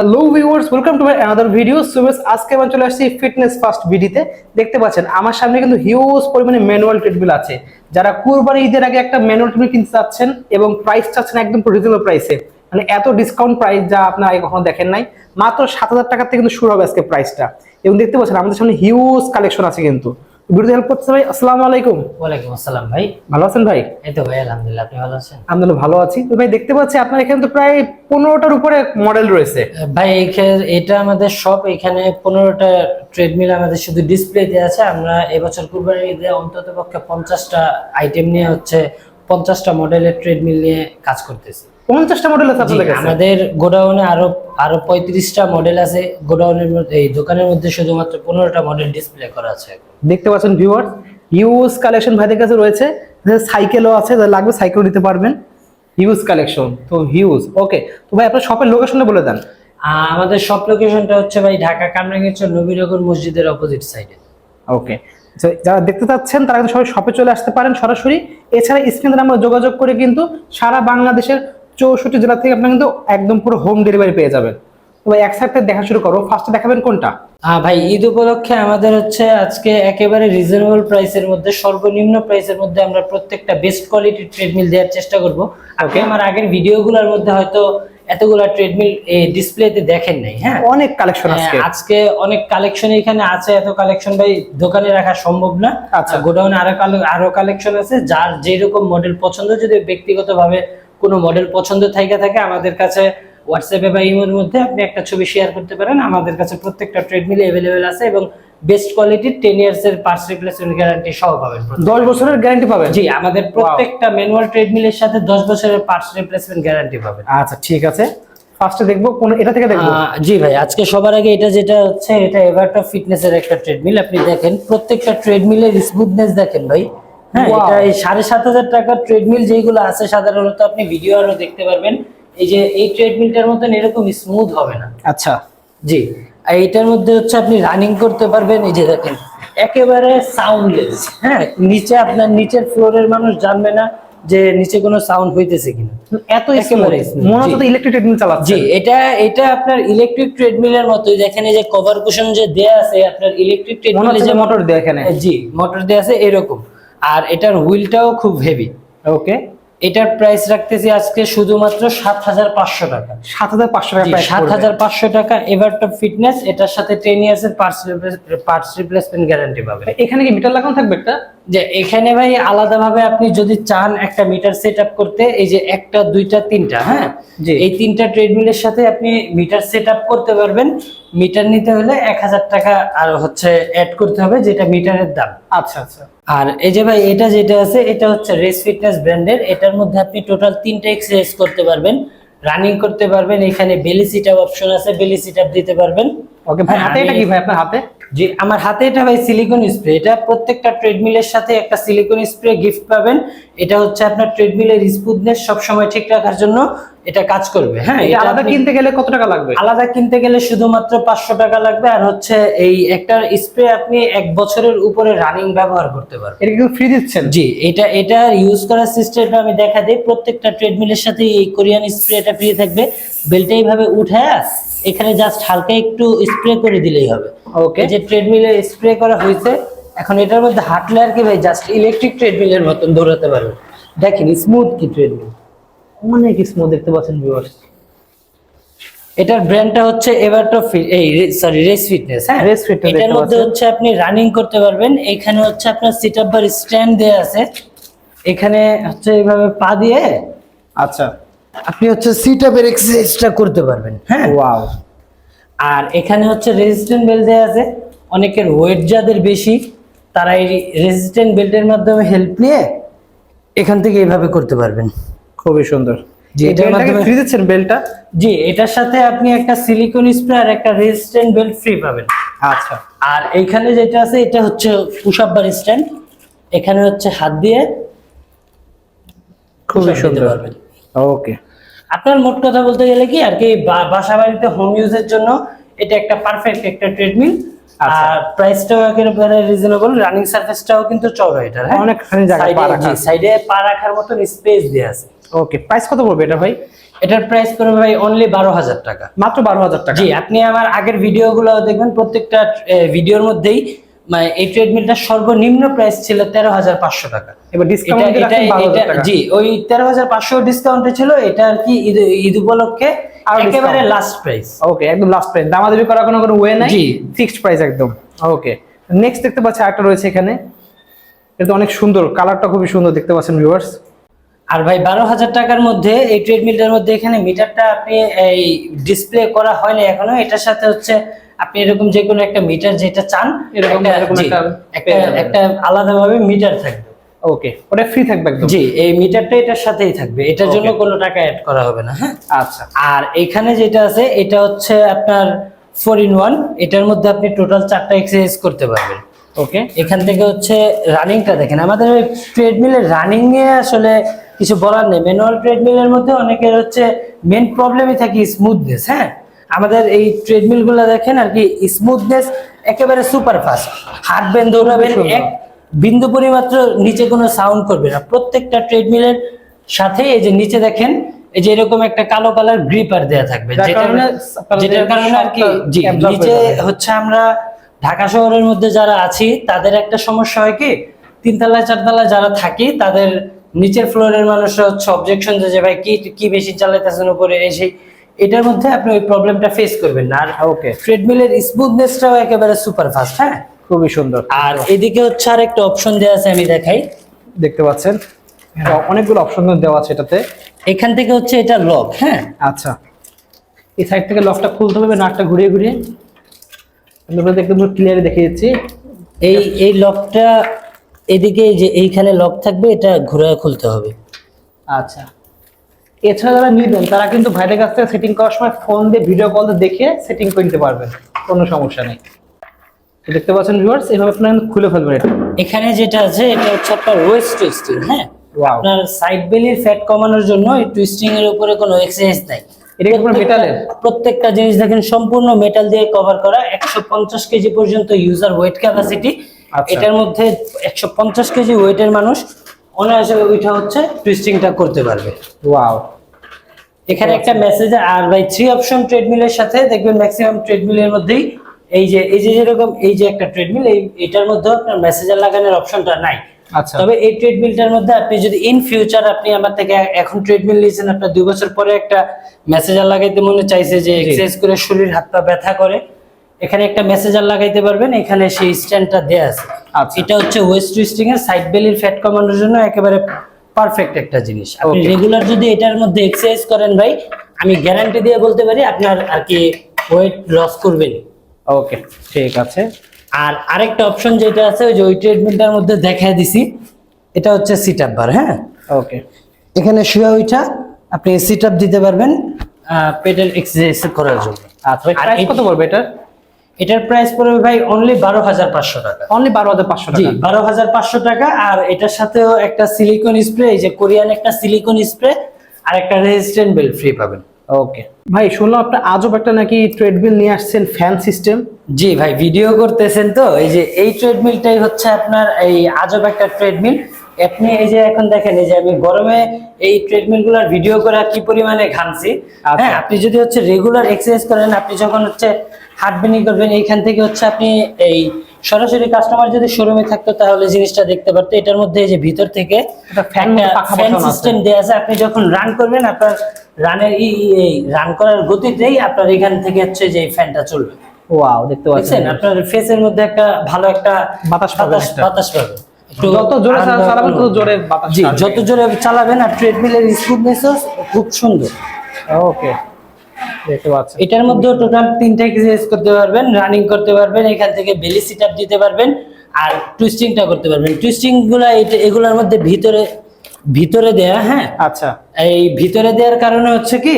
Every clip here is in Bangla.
Hello viewers welcome to my another video so বেশ আজকে আমি চলে আসছি ফিটনেস ফার্স্ট ভিডিতে দেখতে পাচ্ছেন, আমার সামনে কিন্তু হিউজ পরিমাণে ম্যানুয়াল ট্রেডমিল আছে। যারা কুরবানি ঈদের আগে একটা ম্যানুয়াল ট্রেডমিল কিনতে চাচ্ছেন এবং প্রাইস চাচ্ছেন একদম রিজনেবল প্রাইসে মানে এত ডিসকাউন্ট প্রাইস যা আপনারা আগে কখনো দেখেন নাই। মাত্র সাত হাজার টাকা থেকে কিন্তু শুরু হবে আজকে প্রাইসটা এবং দেখতে পাচ্ছেন, আমাদের সামনে হিউজ কালেকশন আছে কিন্তু। ভিডিওতে হেল্প করতে ভাই আসসালামু আলাইকুম। ওয়ালাইকুম আসসালাম ভাই। ভালো আছেন ভাই? এই তো ভাই আলহামদুলিল্লাহ আপনি ভালো আছেন? আমি ভালো আছি। তো ভাই দেখতে পাচ্ছি আপনার এখানে তো প্রায় পনেরোটার উপরে মডেল রয়েছে। ভাই এটা আমাদের সব এখানে পনেরোটা ট্রেডমিল আমাদের শুধু ডিসপ্লেতে আছে। আমরা এবছর কুরবানির ঈদে অন্তত পক্ষে পঞ্চাশটা আইটেম নিয়ে হচ্ছে পঞ্চাশটা মডেলের ট্রেডমিল নিয়ে কাজ করতেছি। পঞ্চাশটা মডেল আছে আপনাদের কাছে? আমাদের গোডাউনে আরও আরও পঁয়ত্রিশটা মডেল আছে। গোডাউনের মধ্যে এই দোকানের মধ্যে শুধুমাত্র পনেরোটা মডেল ডিসপ্লে করা আছে। দেখতে পাচ্ছেন ভিউয়ার্স হিউজ কালেকশন ভাইদের কাছে রয়েছে। সাইকেলও আছে লাগবে সাইকেল নিতে পারবেন। হিউজ কালেকশন তো হিউজ ওকে তো ভাই আপনার শপের লোকেশনটা বলে দেন। আমাদের সব লোকেশনটা হচ্ছে ভাই ঢাকা কামরাঙ্গীরচর নবীনগর মসজিদের অপোজিট সাইডে ওকে যারা দেখতে চাচ্ছেন তারা কিন্তু সবাই শপে চলে আসতে পারেন সরাসরি। এছাড়া স্ক্রিনে আমরা যোগাযোগ করে কিন্তু সারা বাংলাদেশের চৌষট্টি জেলা থেকে আপনারা কিন্তু একদম পুরো হোম ডেলিভারি পেয়ে যাবেন। তো ভাই এক সাইড থেকে দেখা শুরু করো। ফার্স্টে দেখাবেন কোনটা? আহ ভাই ঈদ উপলক্ষে আমাদের হচ্ছে আজকে একেবারে রিজনেবল প্রাইসের মধ্যে সর্বনিম্ন প্রাইসের মধ্যে আমরা প্রত্যেকটা বেস্ট কোয়ালিটির ট্রেডমিল দেওয়ার চেষ্টা করব। আপনি আমার আগের ভিডিওগুলোর মধ্যে হয়তো এতগুলা ট্রেডমিল ডিসপ্লেতে দেখেন নাই হ্যাঁ? অনেক কালেকশন আজকে হ্যাঁ, আজকে। অনেক কালেকশন এখানে আছে এত কালেকশন ভাই দোকানে রাখা সম্ভব না। আচ্ছা। গোডাউনে আরও আরও কালেকশন আছে যার যেরকম মডেল পছন্দ যদি ব্যক্তিগতভাবে কোনো মডেল পছন্দ থেকে থাকে আমাদের কাছে হোয়াটসঅ্যাপে বা ইমোর মধ্যে আপনি একটা ছবি শেয়ার করতে পারেন। আমাদের কাছে প্রত্যেকটা ট্রেডমিল অ্যাভেলেবেল আছে এবং বেস্ট কোয়ালিটির টেন ইয়ার্স এর পার্টস রিপ্লেসমেন্ট গ্যারান্টি সহ পাবেন দশ বছরের গ্যারান্টি পাবেন? জি আমাদের প্রত্যেকটা ম্যানুয়াল ট্রেডমিলের সাথে দশ বছরের পার্টস রিপ্লেসমেন্ট গ্যারান্টি পাবেন। আচ্ছা ঠিক আছে। ফার্স্টে দেখব কোন এটা থেকে দেখব। জি ভাই আজকে সবার আগে এটা যেটা হচ্ছে এটা এভারটপ ফিটনেস এর একটা ট্রেডমিল আপনি দেখেন প্রত্যেকটা ট্রেডমিলের স্মুথনেস দেখেন ভাই। হ্যাঁ এটা এই সাড়ে সাত হাজার টাকার ট্রেডমিল যেগুলো আছে সাধারণত আপনি ভিডিও আরও দেখতে পারবেন। এই যে এই ট্রেডমিলটার মতন এরকম স্মুথ হবে না। আচ্ছা। জি। আর এটার মধ্যে হচ্ছে আপনি রানিং করতে পারবেন এই যে দেখেন একেবারে সাউন্ডলেস হ্যাঁ নিচে আপনার নিচের ফ্লোরের মানুষ জানবে না যে নিচে কোনো সাউন্ড হইতেছে কিনা। এত একেবারে মনে হচ্ছে। ইলেকট্রিক ট্রেডমিল চালাচ্ছে। জি এটা এটা আপনার ইলেকট্রিক ট্রেডমিলের মতোই দেখেন এই যে কভার কুশন যে দেয়া আছে আপনার ইলেকট্রিক ট্রেডমিলে যে মোটর দেয় এখানে। জি মোটর দেয়া আছে এরকম। আর এটার হুইলটাও খুব হেভি ওকে এটার প্রাইস রাখতেছি আজকে শুধুমাত্র সাত হাজার পাঁচশো টাকা। সাত হাজার পাঁচশো টাকা সাত হাজার পাঁচশো টাকা এভারটপ ফিটনেস এটার সাথে টেন ইয়ার্স এর পার্টস পার্টস রিপ্লেসমেন্ট গ্যারান্টি পাবে এখানে কি মিটার লাগানো থাকবে একটা? যে এখানে ভাই আলাদাভাবে আপনি যদি চান একটা মিটার সেট আপ করতে এই যে একটা দুইটা তিনটা হ্যাঁ। এই তিনটা ট্রেডমিলের সাথে আপনি মিটার সেট আপ করতে পারবেন। মিটার নিতে হলে এক হাজার টাকা আর হচ্ছে অ্যাড করতে হবে যেটা মিটারের দাম। আচ্ছা আচ্ছা। আর এই যে ভাই এটা যেটা আছে এটা হচ্ছে রেস ফিটনেস ব্র্যান্ডের এটার মধ্যে আপনি টোটাল তিনটা এক্সারসাইজ করতে পারবেন। রানিং করতে পারবেন। এখানে বেলি সিট আপ অপশন আছে বেলি সিট আপ দিতে পারবেন। ওকে ভাই হাতে এটা কি ভাই আপনার হাতে? জি আমার হাতে এটা ভাই সিলিকন স্প্রে এটা প্রত্যেকটা ট্রেডমিলের সাথে একটা সিলিকন স্প্রে গিফট পাবেন। এটা হচ্ছে আপনার ট্রেডমিলের স্মুথনেস সব সময় ঠিক রাখার জন্য এটা কাজ করবে। হ্যাঁ এটা এটা আলাদা কিনতে গেলে কত টাকা লাগবে? আলাদা কিনতে গেলে শুধুমাত্র পাঁচশো টাকা লাগবে। আর হচ্ছে এই একটা স্প্রে আপনি এক বছরের উপরে রানিং ব্যবহার করতে পারবেন। এটা কিন্তু ফ্রি দিচ্ছেন? জি এটা এটা ইউজ করার সিস্টেমটা আমি দেখা দিই। প্রত্যেকটা ট্রেডমিলের সাথে এই কোরিয়ান স্প্রে এটা ফ্রি থাকবে। বেলটা এইভাবে উঠে এখানে জাস্ট হালকা একটু স্প্রে করে দিলেই হবে। ওকে যে ট্রেডমিলে স্প্রে করা হয়েছে এখন এটার মধ্যে হাঁটলে আর কি ভাই? জাস্ট ইলেকট্রিক ট্রেডমিলের মতন দৌড়াতে পারবে দেখেন স্মুথ কি ট্রেডমিল অনেক স্মুথ দেখতে পাচ্ছেন ভিউয়ার্স এটার ব্র্যান্ডটা হচ্ছে এভারটপ এই সরি রেস ফিটনেস হ্যাঁ? Race Fitness এটার মধ্যে হচ্ছে আপনি রানিং করতে পারবেন। এখানে হচ্ছে আপনার সিট আপ বার স্ট্যান্ড দেয়া আছে। এখানে হচ্ছে এইভাবে পা দিয়ে আচ্ছা। আপনি হচ্ছে সিট আপের এক্সারসাইজটা করতে পারবেন হ্যাঁ? ওয়াও আর এখানে হচ্ছে রেজিস্ট্যান্ট বেল্ট দেওয়া আছে। অনেকের ওয়েট যাদের বেশি তারা এই রেজিস্ট্যান্ট বেল্টের মাধ্যমে হেল্প নিয়ে এখান থেকে এইভাবে করতে পারবেন। খুবই সুন্দর। জি, এটার মাধ্যমে- ফ্রি দিচ্ছেন বেলটা জি এটার সাথে আপনি একটা সিলিকন স্প্রে আর একটা রেজিস্ট্যান্ট বেল্ট ফ্রি পাবেন। আচ্ছা। আর এইখানে যেটা আছে এটা হচ্ছে পুশ আপ বার স্ট্যান্ড এখানে হচ্ছে হাত দিয়ে খুবই সুন্দর। পারবেন। ওকে আপনার মোট কথা বলতে গেলে কি আর কি বাসা বাড়িতে হোম ইউজের জন্য এটা একটা পারফেক্ট একটা ট্রেডমিল আচ্ছা। আর প্রাইসটাও একেবারে রিজনেবল রানিং সারফেসটাও কিন্তু চওড়া এটা অনেকখানি জায়গা পা রাখার। সাইডে পা রাখার মতন স্পেস দেয়া আছে। ওকে প্রাইস কত পড়বে এটা ভাই? এটার প্রাইস পড়বে ভাই অনলি বারো হাজার টাকা। মাত্র বারো হাজার টাকা। জি আপনি আমার আগের ভিডিওগুলো দেখবেন প্রত্যেকটা ভিডিওর মধ্যেই মানে এই ট্রেডমিলটা সর্বনিম্ন প্রাইস ছিল তেরো হাজার পাঁচশো টাকা। এবার ডিসকাউন্ট জি ওই তেরো হাজার পাঁচশো ডিসকাউন্টে ছিল এটা আর কি ঈদ উপলক্ষে একেবারে লাস্ট প্রাইস ওকে একদম লাস্ট প্রাইস দামাদামি করার কোনো কোনো ওয়ে নাই। ফিক্সড প্রাইস একদম। ওকে নেক্সট দেখতে পাচ্ছি আরেকটা রয়েছে এখানে। এটা অনেক সুন্দর। কালারটা খুবই সুন্দর দেখতে পাচ্ছেন ভিউয়ার্স আর ভাই বারো হাজার টাকার মধ্যে এই ট্রেডমিলটার মধ্যে এখানে মিটারটা আপনি এই ডিসপ্লে করা হয়নি এখনও। এটার সাথে হচ্ছে আপনি এরকম যে কোনো একটা মিটার যেটা চান এরকম- একটা- একটা। আলাদাভাবে মিটার থাকবে। ওকে ওটা ফ্রি থাকবে একদম। জি এই মিটারটা এটার সাথেই থাকবে। এটার জন্য কোনো টাকা অ্যাড করা হবে না হ্যাঁ? আচ্ছা। আর এখানে যেটা আছে এটা হচ্ছে আপনার ফোর ইন ওয়ান এটার মধ্যে আপনি টোটাল চারটা এক্সারসাইজ করতে পারবেন। ওকে এখান থেকে হচ্ছে রানিংটা দেখেন। আমাদের ওই ট্রেডমিলের রানিং নিয়ে আসলে কিছু বলার নেই। ম্যানুয়াল ট্রেডমিলের মধ্যে অনেকের হচ্ছে মেন প্রবলেমই থাকে স্মুথনেস হ্যাঁ? আমাদের এই ট্রেডমিলগুলো দেখেন আর কি স্মুথনেস একেবারে সুপার ফাস্ট হাঁটবেন দৌড়াবেন এক বিন্দু পরিমাত্র নিচে কোনো সাউন্ড করবে না। প্রত্যেকটা ট্রেডমিলের সাথে এই যে নিচে দেখেন এই যে এরকম একটা কালো কালার গ্রিপার দেয়া থাকবে। যেটার কারণে আর কি জি নিচে হচ্ছে আমরা ঢাকা শহরের মধ্যে যারা আছি তাদের একটা সমস্যা হয় কি তিনতলায় চারতলায় যারা থাকি তাদের নিচের ফ্লোরের মানুষরা হচ্ছে অবজেকশন যে ভাই কি কি বেশি চালাইতেছেন উপরে? এসে এটার মধ্যে আপনি ওই প্রবলেমটা ফেস করবেন না। আর ওকে ট্রেডমিলের স্মুথনেসটাও একেবারে সুপার ফাস্ট হ্যাঁ? খুবই সুন্দর। আর এদিকে হচ্ছে আর একটা অপশন দেওয়া আছে আমি দেখাই। দেখতে পাচ্ছেন? তো অনেকগুলো অপশন দেওয়া আছে এটাতে। এখান থেকে হচ্ছে এটা লক হ্যাঁ? আচ্ছা। এই সাইড থেকে লকটা খুলতে হবে নাটটা ঘুরিয়ে ঘুরিয়ে। আপনাদের একদম ক্লিয়ারে দেখিয়ে দিচ্ছি। এই এই লকটা এদিকে যে এইখানে লক থাকবে এটা ঘুরে খুলতে হবে। আচ্ছা। এছাড়া যারা নিবেন তারা কিন্তু ভাইদের কাছ থেকে সেটিং করার সময় ফোন দিয়ে ভিডিও কল দেখে সেটিং করে নিতে পারবেন। কোনো সমস্যা নেই। দেখতে পাচ্ছেন ভিউয়ার্স এভাবে আপনারা খুলে ফেলবেন এটা। এখানে যেটা আছে এটা হচ্ছে আপনার ওয়েস্ট টুইস্টিং হ্যাঁ. আপনার সাইড বেলির ফ্যাট কমানোর জন্য এই টুইস্টিং এর উপরে কোনো এক্সারসাইজ নাই। এটা মেটালের প্রত্যেকটা জিনিস দেখেন সম্পূর্ণ মেটাল দিয়ে কভার করা একশো পঞ্চাশ কেজি পর্যন্ত ইউজার ওয়েট ক্যাপাসিটি। এটার মধ্যে একশো পঞ্চাশ কেজি ওয়েটের মানুষ অনায়াসে ওইটা হচ্ছে টুইস্টিংটা করতে পারবে। ওয়াও এখানে একটা মেসেজ আর ভাই থ্রি অপশন ট্রেডমিলের সাথে দেখবেন ম্যাক্সিমাম ট্রেডমিলের মধ্যেই এই যে এই যে যেরকম এই যে একটা ট্রেডমিল এই এটার মধ্যে আপনার মেসেজার লাগানোর অপশনটা নাই। আচ্ছা। তবে এই ট্রেডমিলটার মধ্যে আপনি যদি ইন ফিউচার আপনি আমার থেকে এখন ট্রেডমিল নিয়েছেন আপনার দুই বছর পরে একটা মেসেজার লাগাইতে মনে চাইছে যে এক্সারসাইজ করে শরীর হাত পা ব্যথা করে এখানে একটা মেসেজার লাগাইতে পারবেন এখানে সেই স্ট্যান্ডটা দেয়া আছে। আচ্ছা। এটা হচ্ছে ওয়েস্ট টুইস্টিং এর সাইড বেলির ফ্যাট কমানোর জন্য একেবারে পারফেক্ট একটা জিনিস। আপনি রেগুলার যদি এটার মধ্যে এক্সারসাইজ করেন ভাই আমি গ্যারান্টি দিয়ে বলতে পারি আপনার আর কি ওয়েট লস করবেন। ওকে ঠিক আছে। আর আরেকটা অপশন যেটা আছে ওই যে ওই ট্রেডমিলটার মধ্যে দেখায় দিছি এটা হচ্ছে সিট আপ বার হ্যাঁ? ওকে এখানে শুয়ে ওইটা আপনি সিট আপ দিতে পারবেন পেটের এক্সারসাইজ করার জন্য। আচ্ছা কত পড়বে এটা এটার প্রাইস পড়বে ভাই অনলি বারো হাজার পাঁচশো টাকা। অনলি বারো হাজার পাঁচশো টাকা। বারো হাজার পাঁচশো টাকা আর এটার সাথেও একটা সিলিকন স্প্রে এই যে কোরিয়ান একটা সিলিকন স্প্রে আর একটা রেজিস্ট্যান্ট বেল্ট ফ্রি পাবেন। ওকে ভাই শুনলাম আপনি আজব একটা নাকি ট্রেডমিল নিয়ে আসছেন ফ্যান সিস্টেম জি ভাই ভিডিও করতেছেন তো এই যে এই ট্রেডমিলটাই হচ্ছে আপনার এই আজব একটা ট্রেডমিল আপনি এই যে এখন দেখেন এই যে আমি গরমে এই ট্রেডমিলগুলার ভিডিও করে কি পরিমাণে ঘামছি। আচ্ছা। হ্যাঁ আপনি যদি হচ্ছে রেগুলার এক্সারসাইজ করেন আপনি যখন হচ্ছে হাঁটবেনি করবেন এইখান থেকে হচ্ছে আপনি এই সরাসরি কাস্টমার যদি শোরুমে থাকতো তাহলে জিনিসটা দেখতে পারতো। এটার মধ্যে এই যে ভিতর থেকে ফ্যান সিস্টেম দেওয়া আছে। আপনি যখন রান করবেন আপনার রানের এই রান করার গতিতেই আপনার এখান থেকে হচ্ছে যে ফ্যানটা চলবে। ওয়াও দেখতে পাচ্ছেন আপনার ফেসের মধ্যে একটা ভালো একটা বাতাস বাতাস বাতাস একটু যত জোরে চালাবেন তত জোরে বাতাস যত জোরে চালাবেন আর ট্রেডমিলের স্মুথনেসও খুব সুন্দর। ওকে দেখতে পাচ্ছেন। এটার মধ্যেও টোটাল তিনটা এক্সারসাইজ করতে পারবেন রানিং করতে পারবেন এখান থেকে বেলি সিট আপ দিতে পারবেন আর টুইস্টিংটা করতে পারবেন। টুইস্টিংগুলা এগুলোর মধ্যে ভিতরে ভিতরে দেয়া হ্যাঁ? আচ্ছা। এই ভিতরে দেওয়ার কারণে হচ্ছে কি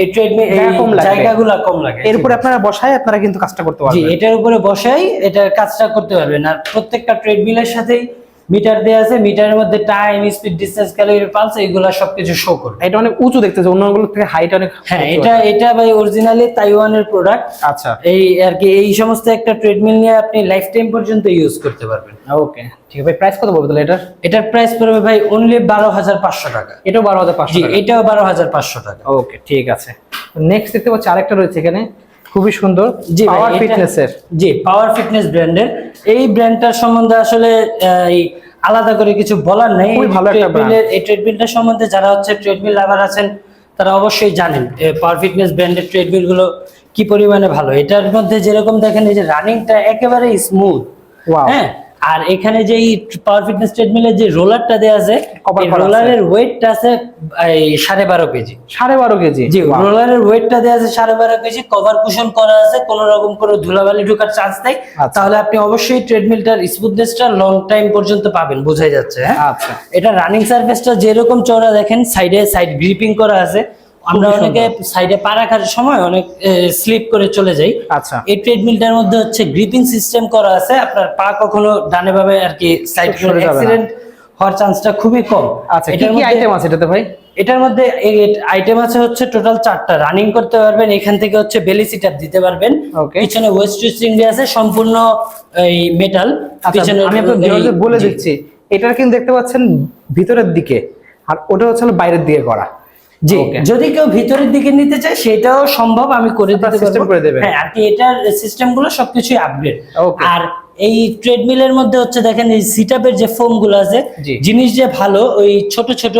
এই ট্রেডমিল কম লাগবে। জায়গাগুলা কম লাগে। এরপরে আপনারা বসায় আপনারা কিন্তু কাজটা করতে জি পারবেন। এটার উপরে বসাই এটার কাজটা করতে পারবেন। আর প্রত্যেকটা ট্রেডমিলের সাথেই মিটার দেওয়া আছে মিটারের মধ্যে time speed distance calorie pulse এইগুলা সবকিছু শো করবে। এটা অনেক উঁচু দেখতেছে অন্যগুলো থেকে হাইট অনেক হ্যাঁ এটা এটা ভাই অরিজিনালি তাইওয়ানের প্রোডাক্ট আচ্ছা। এই আর কি এই সমস্ত একটা ট্রেডমিল নিয়ে আপনি লাইফ টাইম পর্যন্ত ইউজ করতে পারবেন। ওকে ঠিক আছে ভাই প্রাইস কত বলব তাহলে এটার? এটার প্রাইস পড়বে ভাই অনলি বারো হাজার পাঁচশো টাকা। এটাও বারো হাজার পাঁচশো এটাও বারো হাজার পাঁচশো টাকা। ওকে ঠিক আছে। নেক্সট দেখতে পাচ্ছি আরেকটা রয়েছে এখানে। খুবই সুন্দর জি পাওয়ার ফিটনেস এর জি পাওয়ার ফিটনেস ব্র্যান্ডের এই ব্র্যান্ডটার সম্বন্ধে আসলে আলাদা করে কিছু বলার নেই। ভালো একটা এই ট্রেডমিলটার সম্বন্ধে যারা হচ্ছে ট্রেডমিল লাভার আছেন তারা অবশ্যই জানেন পাওয়ার ফিটনেস ব্র্যান্ডের ট্রেডমিলগুলো কি পরিমাণে ভালো। এটার মধ্যে যেরকম দেখেন এই যে রানিংটা একেবারে স্মুথ. হ্যাঁ? আর এখানে যে পাওয়ার ফিটনেস ট্রেডমিলের যে রোলারটা দেওয়া আছে। রোলারের ওয়েটটা আছে সাড়ে বারো কেজি সাড়ে বারো কেজি জি. রোলারের ওয়েটটা দেওয়া আছে সাড়ে বারো কেজি কভার কুশন করা আছে কোন রকম কোনো ধুলাবালি ঢোকার চান্স নেই আচ্ছা। তাহলে আপনি অবশ্যই ট্রেডমিলটার স্মুথনেসটা লং টাইম পর্যন্ত পাবেন বোঝাই যাচ্ছে হ্যাঁ আচ্ছা এটা রানিং সার্ফেসটা যেরকম চওড়া দেখেন সাইডে সাইড গ্রিপিং করা আছে আমরা অনেকে সাইডে পা রাখার সময় অনেক স্লিপ করে চলে যাই। আচ্ছা। এই ট্রেডমিলটার মধ্যে হচ্ছে গ্রিপিং সিস্টেম করা আছে। আপনার পা কখনো ডানে ভাবে আর কি সাইড যাবে অ্যাক্সিডেন্ট হওয়ার চান্সটা খুবই কম। আচ্ছা কি কি আইটেম আছে এটাতে ভাই? এটার মধ্যে আইটেম আছে হচ্ছে টোটাল চারটা। রানিং করতে পারবেন এখান থেকে হচ্ছে বেলি সিটআপ দিতে পারবেন. পিছনে ওয়েস্ট সুইচিং দিয়ে আছে সম্পূর্ণ এই মেটাল আচ্ছা পিছনে আমি ভিউয়ারদের বলে দিচ্ছি এটার কিন্তু দেখতে পাচ্ছেন ভিতরের দিকে। আর ওটা হচ্ছে বাইরের দিকে করা। জি যদি কেউ ভিতরের দিকে নিতে চায় সেটাও সম্ভব আমি করে দিতে পারব। করে দেবেন। হ্যাঁ আর কি এটার সিস্টেমগুলো সবকিছুই আপগ্রেড আর এই ট্রেডমিলের মধ্যে হচ্ছে দেখেন এই সিটআপের যে ফোমগুলো আছে জিনিস যে ভালো ওই ছোট ছোট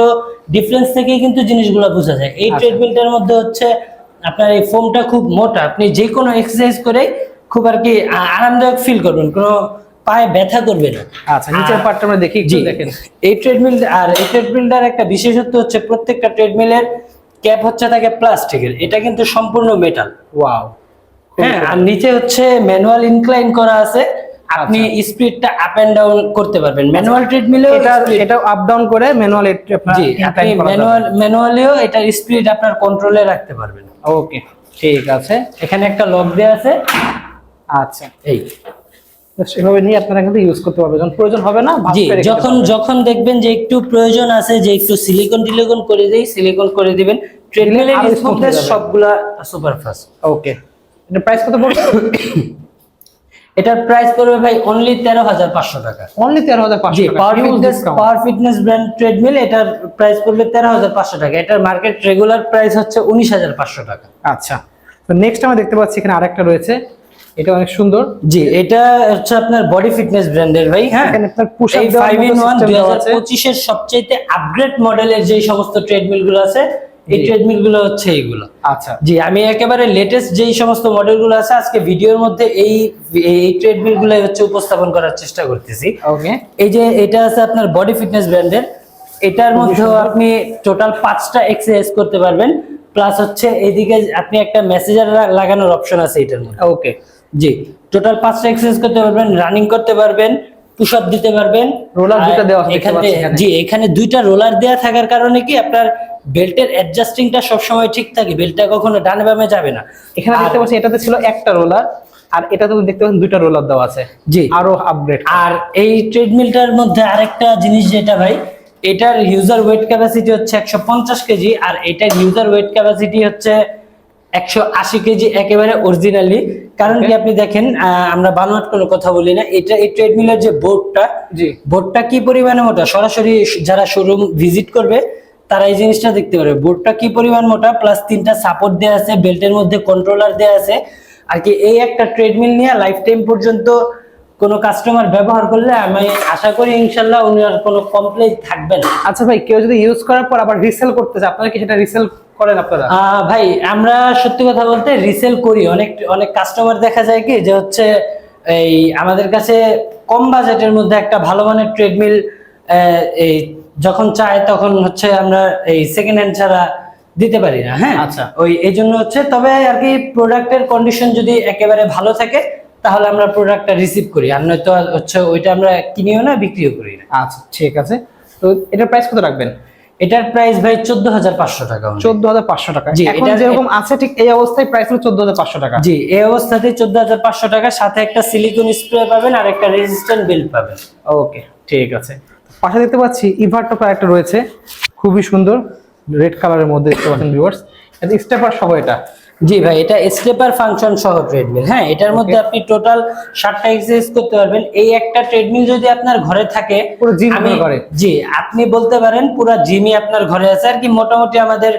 ডিফারেন্স থেকে কিন্তু জিনিসগুলো বোঝা যায়। এই আচ্ছা। ট্রেডমিলটার মধ্যে হচ্ছে আপনার এই ফোমটা খুব মোটা। আপনি যে কোনো এক্সারসাইজ করে খুব আর কি আরামদায়ক ফিল করবেন। কোনো পায়ে ব্যথা করবে না। আচ্ছা নিচের পার্টটা আমরা দেখি একটু দেখেন। এই ট্রেডমিল আর এই ট্রেডমিলটার একটা বিশেষত্ব হচ্ছে প্রত্যেকটা ট্রেডমিলের ক্যাপ হচ্ছে থাকে প্লাস্টিকের। এটা কিন্তু সম্পূর্ণ মেটাল ওয়াও হ্যাঁ আর নিচে হচ্ছে ম্যানুয়াল ইনক্লাইন করা আছে। আপনি স্পিডটা আপ এন্ড ডাউন করতে পারবেন। ম্যানুয়াল ট্রেডমিলেও এটা এটা আপ ডাউন করে ম্যানুয়াল জি আপনি ম্যানুয়াল ম্যানুয়ালিও এটার স্পিড আপনার কন্ট্রোলে রাখতে পারবেন। ওকে ঠিক আছে। এখানে একটা লক দেওয়া আছে। আচ্ছা। এই। সেভাবে নিয়ে আপনারা কিন্তু ইউজ করতে পারবেন। যখন প্রয়োজন হবে না জি যখন যখন দেখবেন যে একটু প্রয়োজন আছে যে একু সিলিকন টিলিকন করে দেই সিলিকন করে দিবেন। ট্রেডমিলের যাবে। সবগুলা সুপার ফাস্ট ওকে এটা প্রাইস কত পড়বে? এটার প্রাইস পড়বে ভাই অনলি তেরো হাজার পাঁচশো টাকা। অনলি তেরো হাজার পাঁচশো power fitness power fitness brand treadmill এটার প্রাইস পড়বে তেরো হাজার পাঁচশো টাকা। এটার মার্কেট রেগুলার প্রাইস হচ্ছে উনিশ হাজার পাঁচশো টাকা। আচ্ছা। তো নেক্সট আমরা দেখতে পাচ্ছি এখানে আরেকটা রয়েছে। এটা অনেক সুন্দর। জি এটা হচ্ছে আপনার বডি ফিটনেস ব্র্যান্ডের ভাই হ্যাঁ? এখানে আপনার ইন আপগ্রেড মডেলের যে সমস্ত ট্রেডমিলগুলো আছে এই ট্রেডমিলগুলো হচ্ছে এইগুলো। আচ্ছা। জি আমি একেবারে লেটেস্ট যেই সমস্ত মডেলগুলো আছে আজকে ভিডিওর মধ্যে এই এই ট্রেডমিলগুলো হচ্ছে উপস্থাপন করার চেষ্টা করতেছি। ওকে। এই যে এটা আছে আপনার বডি ফিটনেস ব্র্যান্ডের এটার মধ্যেও আপনি টোটাল পাঁচটা এক্সারসাইজ করতে পারবেন প্লাস হচ্ছে এদিকে আপনি একটা মেসেজার লাগানোর অপশন আছে এটার মধ্যে। ওকে। জি। টোটাল পাঁচটা এক্সারসাইজ করতে পারবেন রানিং করতে পারবেন পুশ আপ দিতে পারবেন। রোলার দুটো দেওয়া আছে এখানে জি এখানে দুইটা রোলার দেওয়া থাকার কারণে কি আপনার বেল্টের অ্যাডজাস্টিংটা সবসময় ঠিক থাকে বেল্টটা কখনো ডানে বামে যাবে না। এখানে দেখতে পাচ্ছি এটাতে ছিল একটা রোলার আর এটা এটাতে দেখতে পাচ্ছেন দুইটা রোলার দেওয়া আছে। জি। আরও আপগ্রেড আর এই ট্রেডমিলটার মধ্যে আরেকটা জিনিস যেটা ভাই এটার ইউজার ওয়েট ক্যাপাসিটি হচ্ছে একশো পঞ্চাশ কেজি আর এটার ইউজার ওয়েট ক্যাপাসিটি হচ্ছে একশো আশি কেজি একেবারে অরিজিনালি কারণ কি আপনি দেখেন আমরা বানোয়াট কোনো কথা বলি না এটা এই ট্রেডমিলের যে বোর্ডটা বোর্ডটা কি পরিমাণে মোটা? সরাসরি যারা শোরুম ভিজিট করবে তারা এই জিনিসটা দেখতে পারবে। বোর্ডটা কি পরিমাণ মোটা? প্লাস তিনটা সাপোর্ট দেওয়া আছে বেল্টের মধ্যে কন্ট্রোলার দেওয়া আছে। আর কি এই একটা ট্রেডমিল নিয়ে লাইফ টাইম পর্যন্ত কোনো কাস্টমার ব্যবহার করলে আমি আশা করি ইনশাল্লাহ উনি আর কোনো কমপ্লেন থাকবে না। আচ্ছা ভাই কেউ যদি ইউজ করার পর আবার রিসেল করতে চায় আপনারা কি সেটা রিসেল করেন আপনারা? ভাই আমরা সত্যি কথা বলতে রিসেল করি। অনেক অনেক কাস্টমার দেখা যায় কি যে হচ্ছে এই আমাদের কাছে কম বাজেটের মধ্যে একটা ভালো মানের ট্রেডমিল এই যখন চায় তখন হচ্ছে আমরা এই সেকেন্ড হ্যান্ড ছাড়া দিতে পারি না হ্যাঁ? আচ্ছা। ওই এই জন্য হচ্ছে তবে আর কি প্রোডাক্টের কন্ডিশন যদি একেবারে ভালো থাকে তাহলে আমরা প্রোডাক্টটা রিসিভ করি। আর নয়তো হচ্ছে ওইটা আমরা কিনিও না বিক্রিও করি না। আচ্ছা ঠিক আছে। তো এটার প্রাইস কত রাখবেন? এটার প্রাইস ভাই চোদ্দ হাজার পাঁচশো টাকা। চোদ্দ হাজার পাঁচশো টাকা। জি, এটা- যেরকম আছে ঠিক এই অবস্থায় প্রাইস হলো চোদ্দ হাজার পাঁচশো টাকা। জি এই অবস্থাতে চোদ্দ হাজার পাঁচশো টাকার সাথে একটা সিলিকন স্প্রে পাবেন আর একটা রেজিস্ট্যান্ট বেল্ট পাবেন। ওকে ঠিক আছে। পাশে দেখতে পাচ্ছি ইভারটো একটা রয়েছে খুবই সুন্দর রেড কালারের মধ্যে দেখতে পাচ্ছেন ভিউয়ার্স স্টেপার সহ এটা। জি ভাই এটা স্টেপার ফাংশন সহ ট্রেডমিল হ্যাঁ এটার মধ্যে আপনি টোটাল ষাটটা এক্সারসাইজ করতে পারবেন। এই একটা ট্রেডমিল যদি আপনার ঘরে থাকে জি আপনি বলতে পারেন পুরো জিমই আপনার ঘরে আছে। আর কি মোটামুটি আমাদের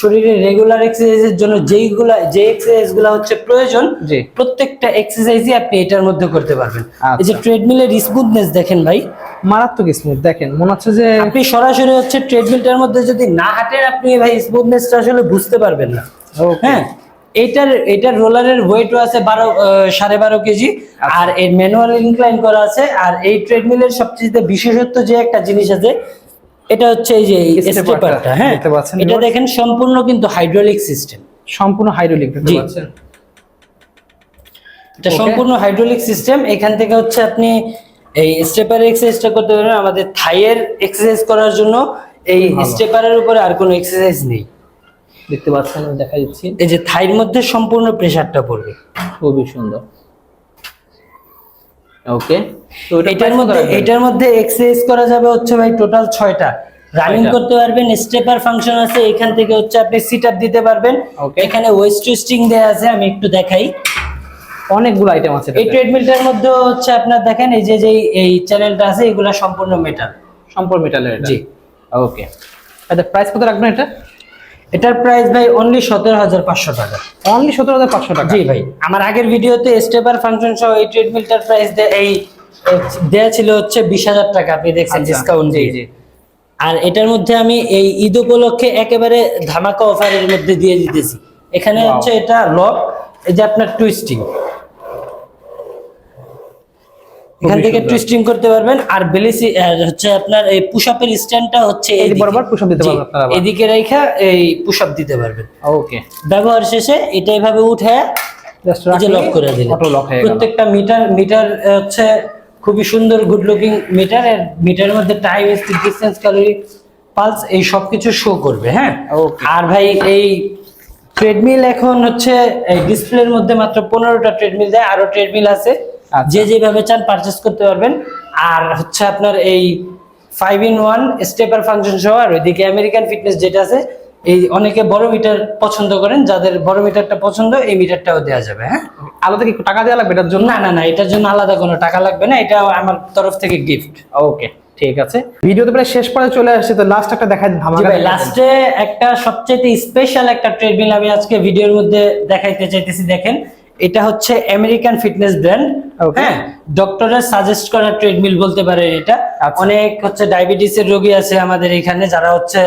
শরীরে রেগুলার এক্সারসাইজের জন্য যেইগুলা যে এক্সারসাইজগুলা হচ্ছে প্রয়োজন। প্রত্যেকটা এক্সারসাইজই আপনি এটার মধ্যে করতে পারবেন। এই যে আচ্ছা। ট্রেডমিলের স্মুথনেস দেখেন ভাই। মারাত্মক স্মুথ দেখেন মনে হচ্ছে যে আপনি সরাসরি হচ্ছে ট্রেডমিলটার মধ্যে যদি না হাঁটেন আপনি ভাই স্মুথনেসটা আসলে বুঝতে পারবেন না. হ্যাঁ এটার এটার রোলারের ওয়েটও আছে বারো সাড়ে বারো কেজি। আচ্ছা। আর এর ম্যানুয়াল ইনক্লাইন করা আছে। আর এই ট্রেডমিলের সবচেয়ে বিশেষত্ব যে একটা জিনিস আছে এটা হচ্ছে এই যে স্টেপারটা হ্যাঁ। এটা দেখেন সম্পূর্ণ কিন্তু হাইড্রোলিক সিস্টেম সম্পূর্ণ হাইড্রোলিক দেখতে। পাচ্ছেন। এটা সম্পূর্ণ হাইড্রোলিক সিস্টেম এখান থেকে হচ্ছে আপনি এই স্টেপার এক্সারসাইজটা করতে পারবেন। আমাদের থাইয়ের এক্সারসাইজ করার জন্য এই স্টেপারের উপরে আর কোনো এক্সারসাইজ নেই। দেখতে পাচ্ছেন আমি দেখা দিচ্ছি। এই যে থাইয়ের মধ্যে সম্পূর্ণ প্রেসারটা পড়বে। খুবই সুন্দর। ওকে তো এটার মধ্যে এটার মধ্যে এক্সারসাইজ করা যাবে হচ্ছে ভাই টোটাল ছয়টা। রানিং করতে পারবেন স্টেপার ফাংশন আছে এখান থেকে হচ্ছে আপনি সিট আপ দিতে পারবেন. এখানে ওয়েস্ট টুইস্টিং দেয়া আছে আমি একটু দেখাই। অনেকগুলো আইটেম আছে এই ট্রেডমিলটার মধ্যে হচ্ছে আপনার দেখেন এই যে যে এই চ্যানেলটা আছে এগুলা সম্পূর্ণ মেটাল সম্পূর্ণ মেটালের এটা। জি। ওকে। আচ্ছা প্রাইস কত রাখবেন এটা? এটার প্রাইস ভাই অনলি সতেরো হাজার পাঁচশো টাকা। অনলি সতেরো হাজার পাঁচশো টাকা? জি ভাই আমার আগের ভিডিওতে স্টেপার ফাংশন সহ এই ট্রেডমিলটার প্রাইস এই দেয়া ছিল হচ্ছে বিশ হাজার টাকা আপনি দেখছেন আচ্ছা, ডিসকাউন্ট জি, দিয়ে। জি। আর এটার মধ্যে আমি এই ঈদ উপলক্ষে একেবারে ধামাকা অফারের মধ্যে দিয়ে দিতেছি। এখানে হচ্ছে এটা লক এই যে আপনার টুইস্টিং এখান থেকে। টুইস্টিং করতে পারবেন। আর বেলিসি হচ্ছে আপনার এই পুশআপের স্ট্যান্ডটা হচ্ছে এই বরাবর up দিতে পারবেন আপনারা এদিকে রেখা এই পুশ আপ দিতে পারবেন। ওকে ব্যবহার শেষে এটা এভাবে উঠে জাস্ট লক করে দিলে অটো লক হয়ে গেল। প্রত্যেকটা মিটার মিটার হচ্ছে খুবই সুন্দর গুড লুকিং মিটার এর মিটারের মধ্যে time speed distance calorie pulse এই সব কিছু শো করবে হ্যাঁ. আর ভাই এই ট্রেডমিল এখন হচ্ছে এই ডিসপ্লের মধ্যে মাত্র পনেরোটা ট্রেডমিল দেয় আরও ট্রেডমিল আছে। যে যেভাবে চান পারচেস করতে পারবেন। আর হচ্ছে আপনার এই five in one stepper function সহ আর ওইদিকে আমেরিকান ফিটনেস যেটা আছে এই অনেকে বড় মিটার পছন্দ করেন যাদের বড় মিটারটা পছন্দ এই মিটারটাও দেওয়া যাবে হ্যাঁ? আলাদা কি টাকা দেওয়া লাগবে এটার জন্য? না না না এটার জন্য আলাদা কোনো টাকা লাগবে না এটা আমার তরফ থেকে গিফট ওকে ঠিক আছে। ভিডিওতে প্রায় শেষ পর্যায়ে চলে আসছে তো লাস্ট একটা দেখা ধামাকা দেখাবেন। লাস্টে একটা সবচেয়ে স্পেশাল একটা ট্রেডমিল আমি আজকে ভিডিওর মধ্যে দেখাইতে চাইতেছি দেখেন। এটা হচ্ছে আমেরিকান ফিটনেস ব্র্যান্ড হ্যাঁ ডক্টরের সাজেস্ট করা ট্রেডমিল বলতে পারেন এটা আচ্ছা। অনেক হচ্ছে ডায়াবেটিসের রোগী আছে আমাদের এখানে যারা হচ্ছে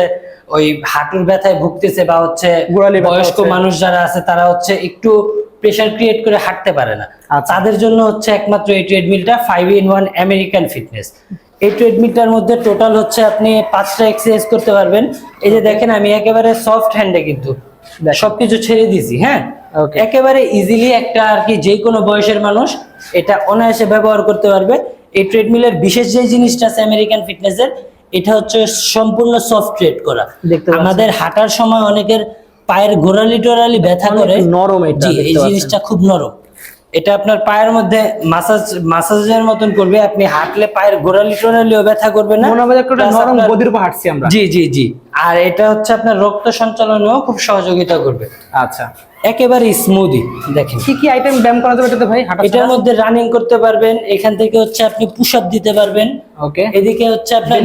ওই হাঁটুর ব্যথায় ভুগতেছে বা হচ্ছে বয়স্ক মানুষ যারা আছে তারা হচ্ছে একটু প্রেশার ক্রিয়েট করে হাঁটতে পারে না আচ্ছা। তাদের জন্য হচ্ছে একমাত্র এই ট্রেডমিলটা five in one American fitness এই ট্রেডমিলটার মধ্যে টোটাল হচ্ছে আপনি পাঁচটা এক্সারসাইজ করতে পারবেন এই যে দেখেন আমি একেবারে সফট হ্যান্ডে কিন্তু। সবকিছু ছেড়ে দিছি হ্যাঁ. একেবারে ইজিলি একটা আর কি যে কোনো বয়সের মানুষ এটা অনায়াসে ব্যবহার করতে পারবে। এই ট্রেডমিলের বিশেষ যে জিনিসটা আছে আমেরিকান ফিটনেসের এটা হচ্ছে সম্পূর্ণ সফট ট্রেড করা। আমাদের হাঁটার সময় অনেকের পায়ের গোড়ালি টোরালি ব্যথা করে। নরম এটা, জি এই জিনিসটা খুব নরম। এটা আপনার পায়ের মধ্যে মাসাজ মাসাজের মতন করবে। আপনি হাঁটলে পায়ের গোড়ালি টোরালিও ব্যথা করবে না। মনে হবে একটা নরম গদির উপর হাঁটছি আমরা। জি জি জি। আর এটা হচ্ছে আপনার রক্ত সঞ্চালনেও খুব সহযোগিতা করবে। আচ্ছা। একেবারে স্মুদি দেখেন। কি কি আইটেম ব্যায়াম করা যাবে এটাতে ভাই? এটার মধ্যে রানিং করতে পারবেন এখান থেকে হচ্ছে আপনি পুশ আপ দিতে পারবেন। ওকে এদিকে হচ্ছে আপনার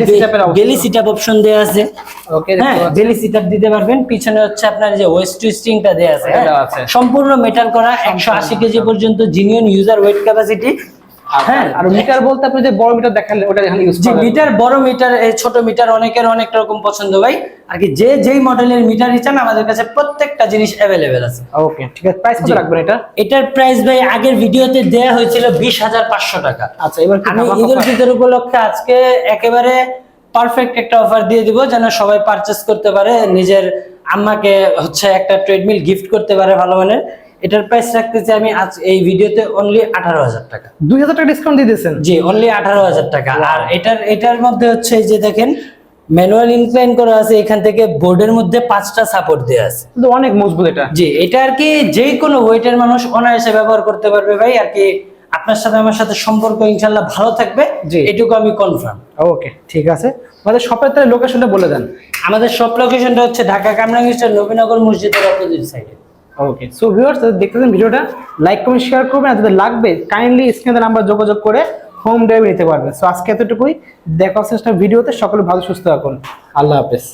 বেলি সিট আপ অপশন দেওয়া আছে। ওকে হ্যাঁ বেলি সিট আপ দিতে পারবেন। পিছনে হচ্ছে আপনার যে ওয়েস্ট টুইস্টিংটা দেওয়া আছে হ্যাঁ? সম্পূর্ণ মেটাল করা একশো আশি কেজি পর্যন্ত জিনিয়ন ইউজার ওয়েট ক্যাপাসিটি হ্যাঁ আর মিটার বলতে আপনি যে বড় মিটার দেখালেন ওটা এখানে ইউজ যে মিটার বড় মিটার এই ছোট মিটার অনেকের অনেক রকম পছন্দ ভাই। আর কি যে যেই মডেলের চান আমাদের কাছে প্রত্যেকটা জিনিস অ্যাভেলেবেল আছে। ওকে ঠিক আছে প্রাইস কত রাখবেন এটা? এটার প্রাইস ভাই আগের ভিডিওতে দেয়া হয়েছিল বিশ হাজার পাঁচশো টাকা। আচ্ছা এবার আমি ঈদ ফিতর উপলক্ষে আজকে একেবারে পারফেক্ট একটা অফার দিয়ে দিব যেন সবাই পারচেস করতে পারে নিজের আম্মাকে হচ্ছে একটা ট্রেডমিল গিফট করতে পারে ভালো মানের। এটার প্রাইস রাখতেছি আমি আজ এই ভিডিওতে অনলি আঠারো হাজার টাকা। দুই হাজার টাকা ডিসকাউন্ট দিয়ে দিয়েছেন? জি অনলি আঠারো হাজার টাকা। আর এটার এটার মধ্যে হচ্ছে এই যে দেখেন ম্যানুয়াল ইনক্লাইন করা আছে এখান থেকে বোর্ডের মধ্যে পাঁচটা সাপোর্ট দেওয়া আছে। অনেক মজবুত এটা। জি এটা আর কি যে কোনো ওয়েটের মানুষ অনায়াসে ব্যবহার করতে পারবে ভাই আর কি আপনার সাথে আমার সাথে সম্পর্ক ইনশাল্লাহ ভালো থাকবে। জি। এটুকু আমি কনফার্ম ওকে ঠিক আছে। আমাদের শপের তাহলে লোকেশনটা বলে দেন। আমাদের সব লোকেশনটা হচ্ছে ঢাকা কামরাঙ্গিস্টার নবীনগর মসজিদের অপোজিট সাইডে ওকে সো ভিউয়ার্স দেখতেছেন ভিডিওটা লাইক কমেন্ট শেয়ার করবেন। আর যাদের লাগবে কাইন্ডলি স্ক্রিনে নাম্বার যোগাযোগ করে হোম ডেলিভারি নিতে পারবেন। সো আজকে এতটুকুই। দেখা হচ্ছে ভিডিওতে। সকলে ভালো, সুস্থ থাকুন। আল্লাহ হাফেজ।